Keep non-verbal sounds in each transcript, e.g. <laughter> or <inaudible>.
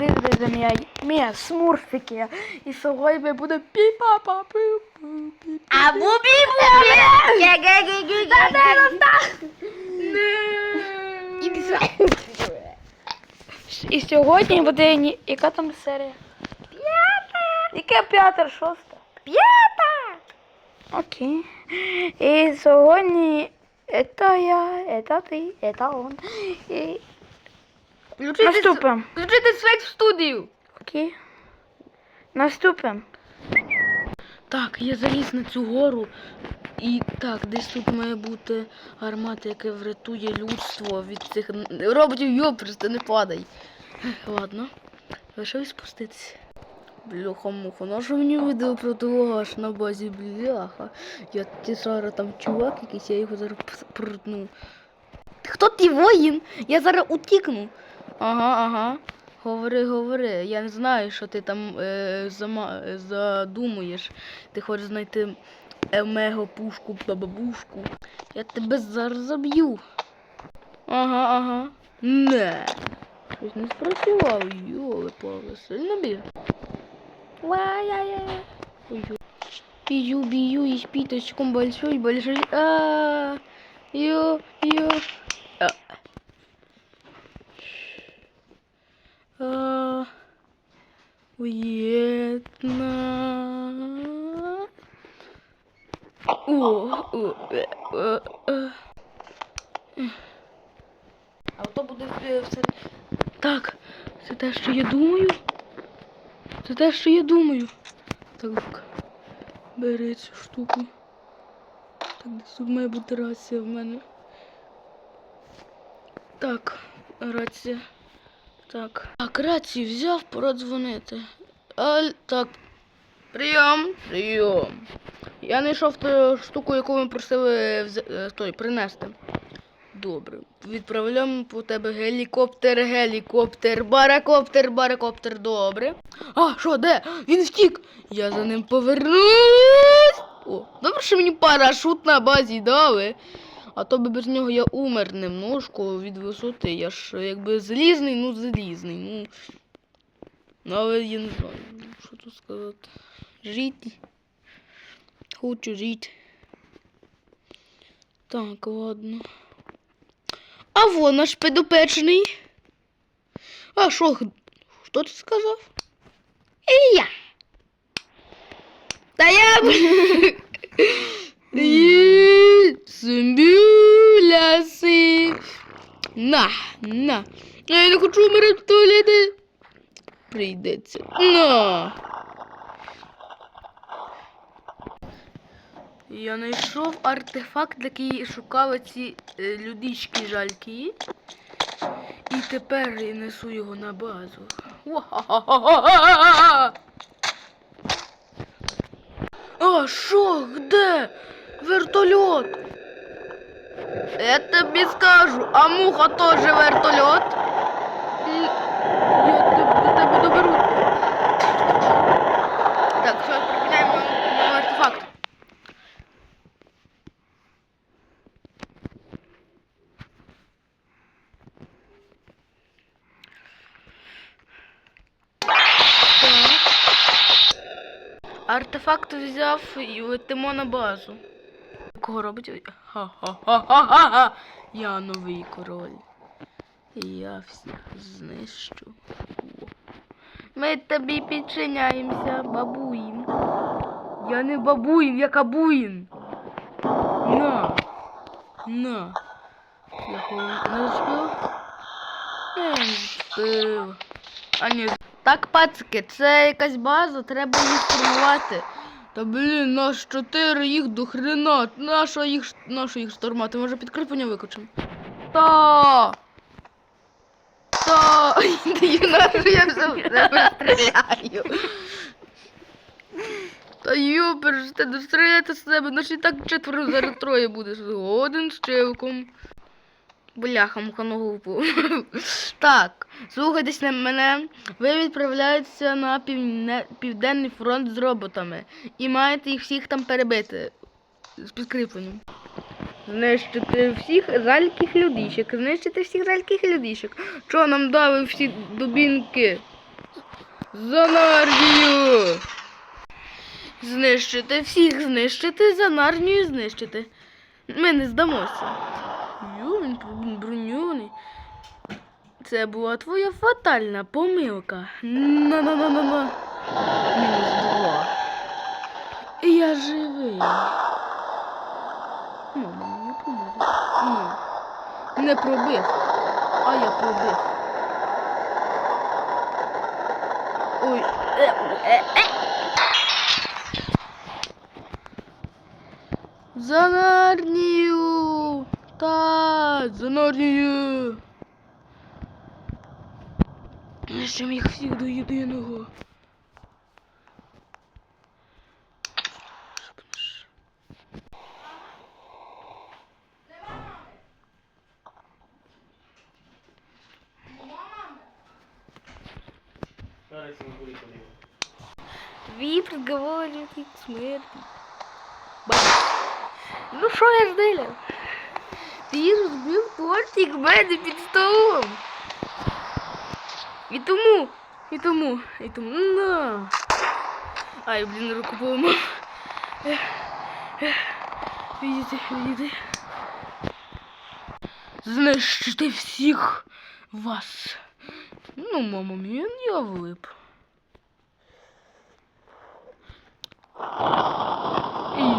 привіт, це мій, мій смурфики. І сьогодні буде пі-па-па пу пі А бубі бубі! Ге-ге-ге-ге-ге! І сьогодні буде, ні- яка там серія? П'ята. Яка п'ята, шоста? П'ята! Окей. І сьогодні это я, это ти, это он. І наступимо. Включити світ в студію! Окей. Наступимо. Так, я заліз на цю гору. І так, десь тут має бути гармата, яка врятує людство від цих н- роботів. Йо, просто не падай. Ех, Ладно, лишилось спуститися. Бляха муха, на що мені відео про того аж на базі бляха. Я ті зараз там чувак якийсь, я його зараз п- прутну. Хто ти воїн? Я зараз утікну. Ага, ага. Говори, говори. Я не знаю, що ти там е, зама, е, задумуєш. Ти хочеш знайти е, мега пушку, бабабушку. Я тебе зараз заб'ю. Ага, ага. Не. Щось не спрацював. Йоле пале, сильно б'є. Ай-яй-яй. Ой, ё. Бью, бью, и с питочком большой, большой. А, ё, ё. А. А. О, е, е. А то буде е, все. Так, це те, що я думаю. Це те, що я думаю. Так, бери цю штуку. Так, тут має бути рація в мене. Так, рація. Так. Так, рацію взяв, пора дзвонити. Аль, так. Прийом. Прийом. Я знайшов ту штуку, яку ми просили е, той, принести. Добре. Відправляємо по тебе гелікоптер, гелікоптер, баракоптер, баракоптер, добре. А, що, де? Він втік. Я за ним повернусь. О, добре, що мені парашут на базі дали. А то би без нього я умер немножко від висоти. Я ж якби залізний, ну залізний. Ну, ну але я не знаю, що тут сказати. Жити. Хочу жити. Так, ладно. А вон наш підопечний. А що, хто ти сказав? І я. Та я. <laughs> Є, Цимбюляси. На, на. Я не хочу вмирати в туалеті. Прийдеться. На. Я знайшов артефакт, який шукали ці е, людички жалькі. І тепер я несу його на базу. А що? Де? Вертольот. Я тобі скажу, а муха теж вертольот. І я тебе, тебе доберу. Так, що припиняємо на артефакт. Артефакт взяв і летимо на базу. Кого робить? Ха-ха-ха-ха-ха! Я новий король. Я всіх знищу. Ми тобі підчиняємося, бабуїн. Я не бабуїн, я кабуїн. На. На. Я не зачепив. А ні, так, пацики, це якась база, треба їх штурмувати. Та блін, нас чотири їх до хрена. Наша їх наша їх штурмати? Може підкріплення викочимо? Та. Та. Я стріляю? Та юпер, ти достріляти з себе, ну так четверо зараз троє буде. Один з чивком. Бляха, муха ногу впав. Так, слухайтесь на мене. Ви відправляєтеся на південний фронт з роботами і маєте їх всіх там перебити з підкріпленням. Знищити всіх жальких людішок. Знищити всіх жальких людішок. Що нам дали всі дубінки? За Нарнію! Знищити всіх, знищити, за Нарнію знищити. Ми не здамося. Йо, він бр- броньований. Це була твоя фатальна помилка. На-на-на-на-на. Мінус два. Я живий. Мама, не поможе. Ну. Не пробив. А я пробив. Ой. Е, е, е. За Нарнію! Та, за Нарнію! Нищим їх всіх до єдиного. Твій приговорник к смерті. Ба. Ну що я ж диля? Ти розбив тортик в мене під столом. І тому, і тому, і тому. На. Ай, блін, руку поламав. Відійди, відійди. Знищити всіх вас. Ну, мама мія, я влип. І...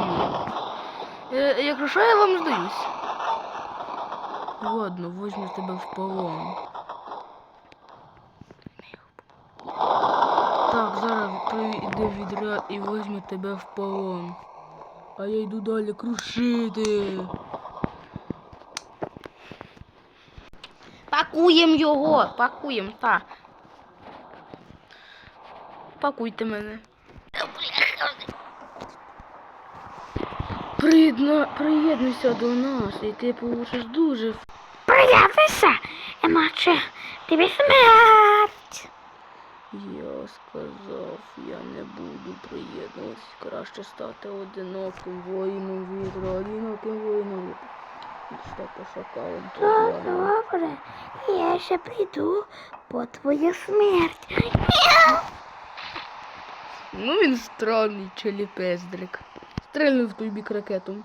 Е, якщо що, я вам здаюсь. Ладно, возьму тебе в полон. Так, зараз прийде відряд і возьме тебе в полон. А я йду далі крушити. Пакуєм його, пакуєм, так. Пакуйте мене. Приєдна... Приєднуйся до нас, і ти получиш дуже Приятися, іначе тобі смерть. Я сказав, я не буду приєднуватися. Краще стати одиноким воїном вітра, одиноким воїном ніж Стати То добре, я ще прийду по твою смерть. Ну він странний челіпездрик. Стрельнув в той бік ракетом.